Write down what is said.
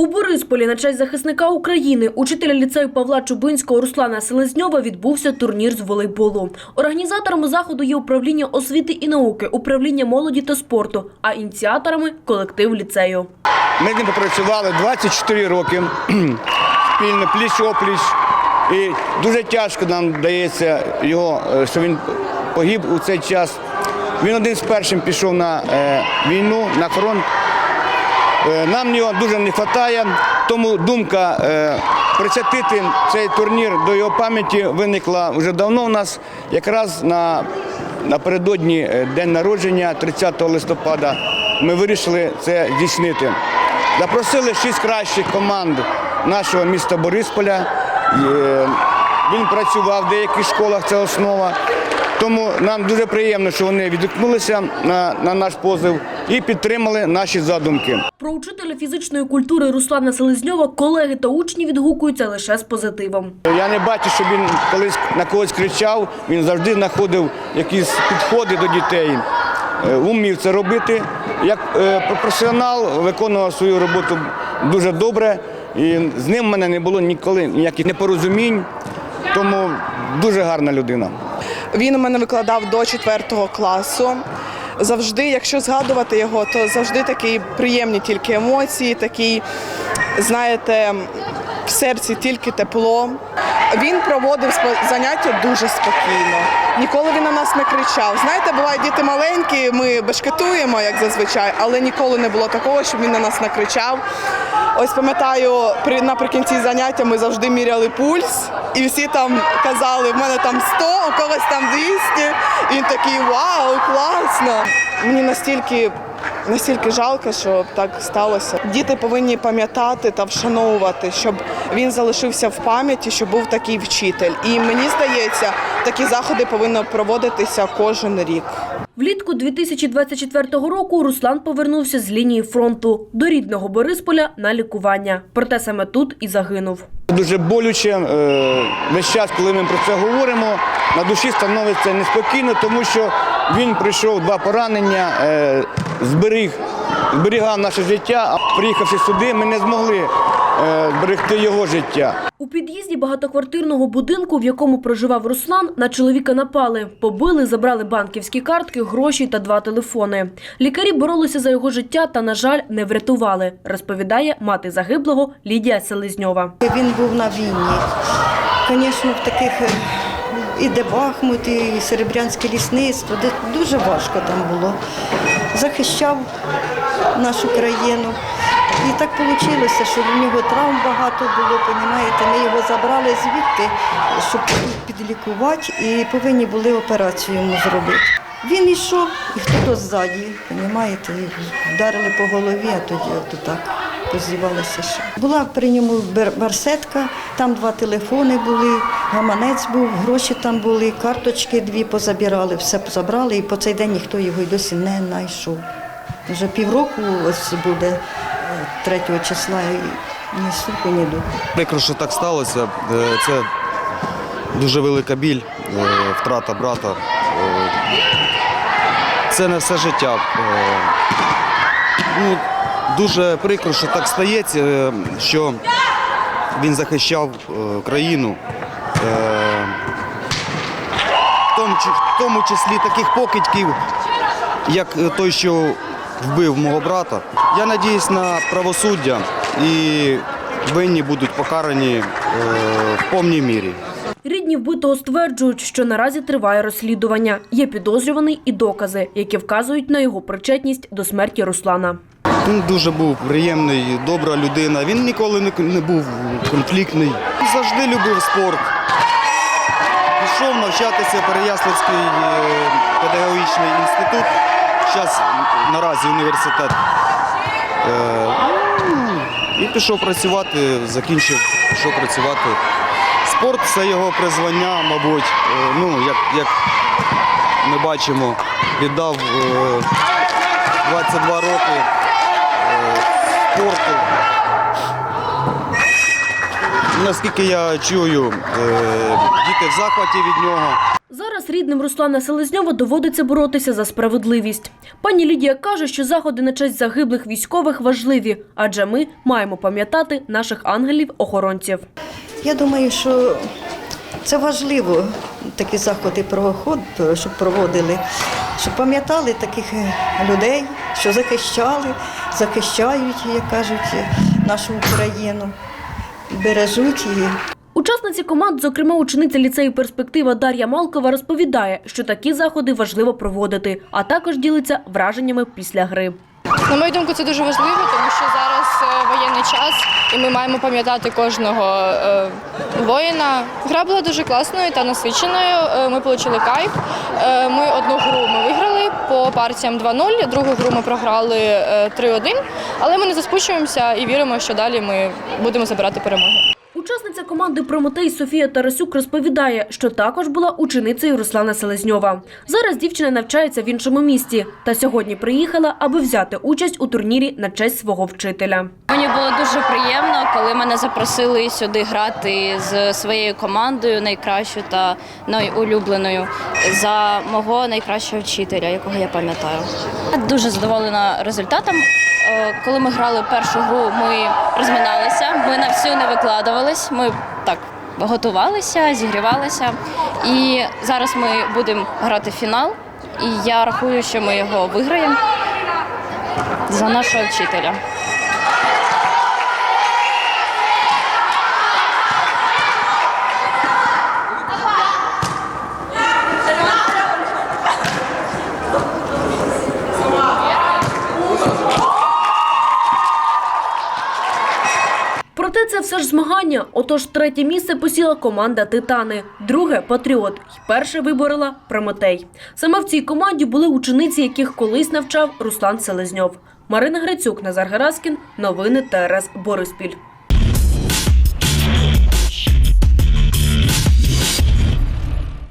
У Борисполі на честь захисника України, учителя ліцею Павла Чубинського Руслана Селезньова відбувся турнір з волейболу. Організаторами заходу є управління освіти і науки, управління молоді та спорту, а ініціаторами колектив ліцею. Ми з ним попрацювали 24 роки спільно пліч-опліч. І дуже тяжко нам дається його, е, що він погиб у цей час. Він один з першим пішов на е, війну, на фронт. Е, Нам його дуже не вистачає, тому думка е, присвятити цей турнір до його пам'яті виникла вже давно у нас, якраз на, напередодні е, день народження, 30 листопада, ми вирішили це здійснити. Запросили шість кращих команд нашого міста Борисполя. Він працював в деяких школах, це основа. Тому нам дуже приємно, що вони відгукнулися на, на наш позов і підтримали наші задумки. Про учителя фізичної культури Руслана Селезньова колеги та учні відгукуються лише з позитивом. Я не бачу, щоб він колись на когось кричав. Він завжди знаходив якісь підходи до дітей, е, умів це робити. Як е, професіонал виконував свою роботу дуже добре. І з ним в мене не було ніколи ніяких непорозумінь. Тому дуже гарна людина. Він у мене викладав до 4 класу. Завжди, якщо згадувати його, то завжди такі приємні тільки емоції, такі, знаєте, в серці тільки тепло. Він проводив заняття дуже спокійно. Ніколи він на нас не кричав. Знаєте, бувають діти маленькі, ми бешкетуємо, як зазвичай, але ніколи не було такого, щоб він на нас не кричав. Ось пам'ятаю, при наприкінці заняття ми завжди міряли пульс, і всі там казали, в мене там 100, у когось там 200. І він такий вау, класно. Мені настільки. Настільки жалко, що так сталося. Діти повинні пам'ятати та вшановувати, щоб він залишився в пам'яті, щоб був такий вчитель. І мені здається, такі заходи повинні проводитися кожен рік. Влітку 2024 року Руслан повернувся з лінії фронту до рідного Борисполя на лікування. Проте саме тут і загинув. Дуже болюче. е, Весь час, коли ми про це говоримо, на душі становиться неспокійно, тому що він пройшов два поранення, е, зберіг, зберігав наше життя, а приїхавши сюди, ми не змогли е, зберегти його життя. Під'їзді багатоквартирного будинку, в якому проживав Руслан, на чоловіка напали. Побили, забрали банківські картки, гроші та два телефони. Лікарі боролися за його життя та, на жаль, не врятували, розповідає мати загиблого Лідія Селезньова. Він був на війні. Звісно, в таких е, і де Бахмут, і Серебрянське лісництво, де дуже важко там було. Захищав нашу країну. І так вийшло, що в нього травм багато було, понімаєте. Ми його забрали звідти, щоб підлікувати, і повинні були операцію йому зробити. Він йшов, і хто-то ззаді, понімаєте, і вдарили по голові, а тоді от так позівалися. Що. Була при ньому барсетка, там два телефони були, гаманець був, гроші там були, карточки дві позабирали, все позабрали, і по цей день ніхто його й досі не знайшов. Вже півроку ось буде 3 числа і ні слуху, ні духу. Прикро, що так сталося. Е, Це дуже велика біль, е, втрата брата. Е, Це не все життя. Ну, дуже прикро, що так стається, що він захищав країну. В тому, числі таких покидьків, як той, що вбив мого брата. Я надіюсь на правосуддя і винні будуть покарані е, в повній мірі. Рідні вбитого стверджують, що наразі триває розслідування. Є підозрюваний і докази, які вказують на його причетність до смерті Руслана. Він дуже був приємний, добра людина. Він ніколи не, був конфліктний. Завжди любив спорт. Пішов навчатися в Переяславський е, педагогічний інститут. Зараз наразі університет. Е, І пішов працювати, закінчив, пішов працювати. Спорт це його призвання, мабуть. Е, Ну, як, як ми бачимо, віддав е, 22 роки спорту. Наскільки я чую, е, діти в захваті від нього. Зараз рідним Руслана Селезньова доводиться боротися за справедливість. Пані Лідія каже, що заходи на честь загиблих військових важливі, адже ми маємо пам'ятати наших ангелів-охоронців. Я думаю, що це важливо, такі заходи проход, щоб проводили, щоб пам'ятали таких е, людей, що захищали, захищають, як кажуть, нашу Україну, бережуть її. Учасниці команд, зокрема учениця ліцею перспектива Дар'я Малкова, розповідає, що такі заходи важливо проводити, а також ділиться враженнями після гри. На мою думку, це дуже важливо, тому що зараз е, воєнний час, і ми маємо пам'ятати кожного е, воїна. Гра була дуже класною та насиченою. Е, Ми отримали кайф. Ми одну гру ми виграли по партіям 2-0, другу гру ми програли е, 3-1, але ми не заспущуємося і віримо, що далі ми будемо забирати перемоги. Учасниця команди Прометей Софія Тарасюк розповідає, що також була ученицею Руслана Селезньова. Зараз дівчина навчається в іншому місті та сьогодні приїхала, аби взяти участь у турнірі на честь свого вчителя. Мені було дуже приємно, коли мене запросили сюди грати з своєю командою найкращою та найулюбленою за мого найкращого вчителя, якого я пам'ятаю. Дуже задоволена результатом. Е, Коли ми грали першу гру, ми розминалися, ми на всю не викладувались. Ми так готувалися, зігрівалися. І зараз ми будемо грати фінал. І я рахую, що ми його виграємо за нашого вчителя. Проте це все ж змагання. Отож, третє місце посіла команда Титани, друге Патріот. І перше виборола Прометей. Саме в цій команді були учениці, яких колись навчав Руслан Селезньов. Марина Грицюк, Назар Гераскін. Новини ТРС Бориспіль.